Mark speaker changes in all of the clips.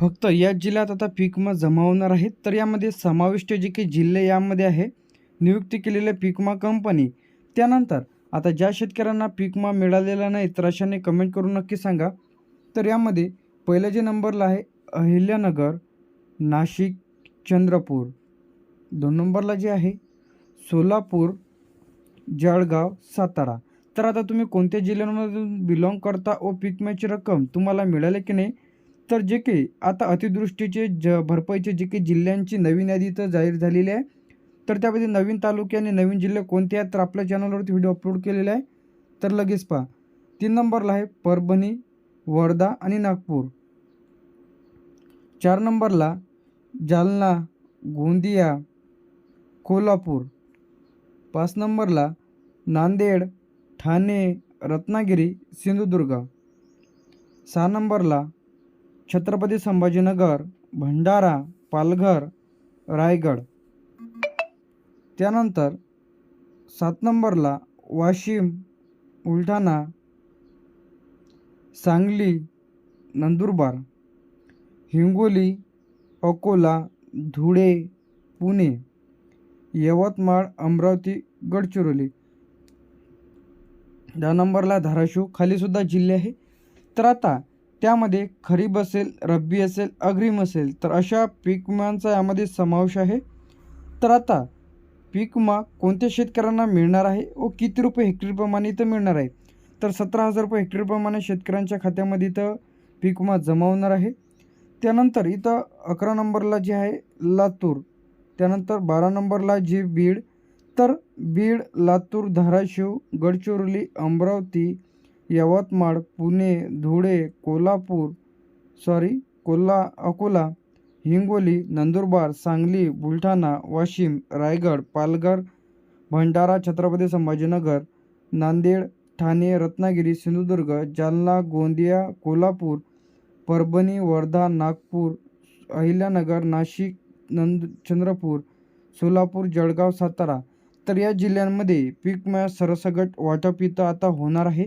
Speaker 1: फक्त या जिल्ह्यात आता पीक जमा होणार आहेत तर यामध्ये समाविष्ट जे काही जिल्हे यामध्ये आहे. नियुक्ती केलेल्या पीक कंपनी. त्यानंतर आता ज्या शेतकऱ्यांना पीक मिळालेला नाही तर अशाने कमेंट करून नक्की सांगा. तर यामध्ये पहिल्या जे नंबरला आहे अहिल्यानगर नाशिक चंद्रपूर. दोन नंबरला जे आहे सोलापूर जळगाव सातारा. तर आता तुम्ही कोणत्या जिल्ह्यांमधून बिलॉंग करता व पीक रक्कम तुम्हाला मिळाली की नाही तर जे काही आता अतिदृष्टीचे ज भरपाईचे जे काही जिल्ह्यांची नवीन यादी तर जाहीर झालेली आहे. तर त्यामध्ये नवीन तालुके आणि नवीन जिल्हे कोणते आहेत तर आपल्या चॅनलवरती व्हिडिओ अपलोड केलेला आहे. तर लगेच पहा. तीन नंबरला आहे परभणी वर्धा आणि नागपूर. चार नंबरला जालना गोंदिया कोल्हापूर. पाच नंबरला नांदेड ठाणे रत्नागिरी सिंधुदुर्ग. सहा नंबरला छत्रपती संभाजीनगर भंडारा पालघर रायगड. त्यानंतर सात नंबरला वाशिम बुलढाणा सांगली नंदुरबार हिंगोली अकोला धुळे पुणे यवतमाळ अमरावती गडचिरोली. दहा नंबरला धाराशिव खालीसुद्धा जिल्हे आहे. तर आता त्यामध्ये खरीप असेल रब्बी असेल अग्रिम असेल तर अशा पीक विम्यांचा यामध्ये समावेश आहे. तर आता पीक विमा कोणत्या शेतकऱ्यांना मिळणार आहे व किती रुपये हेक्टरप्रमाणे इथं मिळणार आहे? तर सतरा हजार रुपये हेक्टरप्रमाणे शेतकऱ्यांच्या खात्यामध्ये इथं पीक विमा जमा होणार आहे. त्यानंतर इथं अकरा नंबरला जे आहे लातूर. त्यानंतर बारा नंबरला जे बीड. तर बीड लातूर धाराशिव गडचिरोली अमरावती यवतमाळ पुणे धुळे कोल्हापूर सॉरी कोल्हा अकोला हिंगोली नंदुरबार सांगली बुलढाणा वाशिम रायगड पालघर भंडारा छत्रपती संभाजीनगर नांदेड ठाणे रत्नागिरी सिंधुदुर्ग जालना गोंदिया कोल्हापूर परभणी वर्धा नागपूर अहिल्यानगर नाशिक नंद चंद्रपूर सोलापूर जळगाव सातारा. तर या जिल्ह्यांमध्ये पीक विमा सरसगट वाटप इथं आता होणार आहे.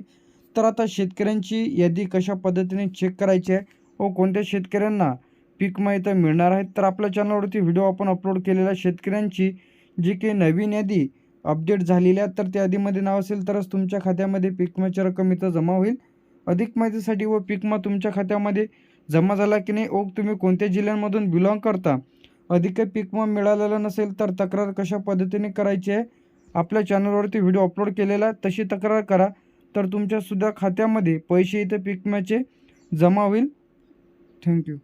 Speaker 1: तर आता शेतकऱ्यांची यादी कशा पद्धतीने चेक करायची आहे व कोणत्या शेतकऱ्यांना पीक माहिती मिळणार आहेत तर आपल्या चॅनलवरती व्हिडिओ आपण अपलोड केलेला शेतकऱ्यांची जी काही नवीन यादी अपडेट झालेली आहे तर त्या यादीमध्ये नाव असेल तरच तुमच्या खात्यामध्ये पिकमाची रक्कम इथं जमा होईल. अधिक माहितीसाठी व पीकमा तुमच्या खात्यामध्ये जमा झाला की नाही व तुम्ही कोणत्या जिल्ह्यांमधून बिलॉंग करता? अधिक काही पीक मिळालेला नसेल तर तक्रार कशा पद्धतीने करायची आहे? आपल्या चॅनलवरती व्हिडिओ अपलोड केलेला तशी तक्रार करा. तर तुमच्यासुद्धा खात्यामध्ये पैसे इथे पिकम्याचे जमा होईल. थँक्यू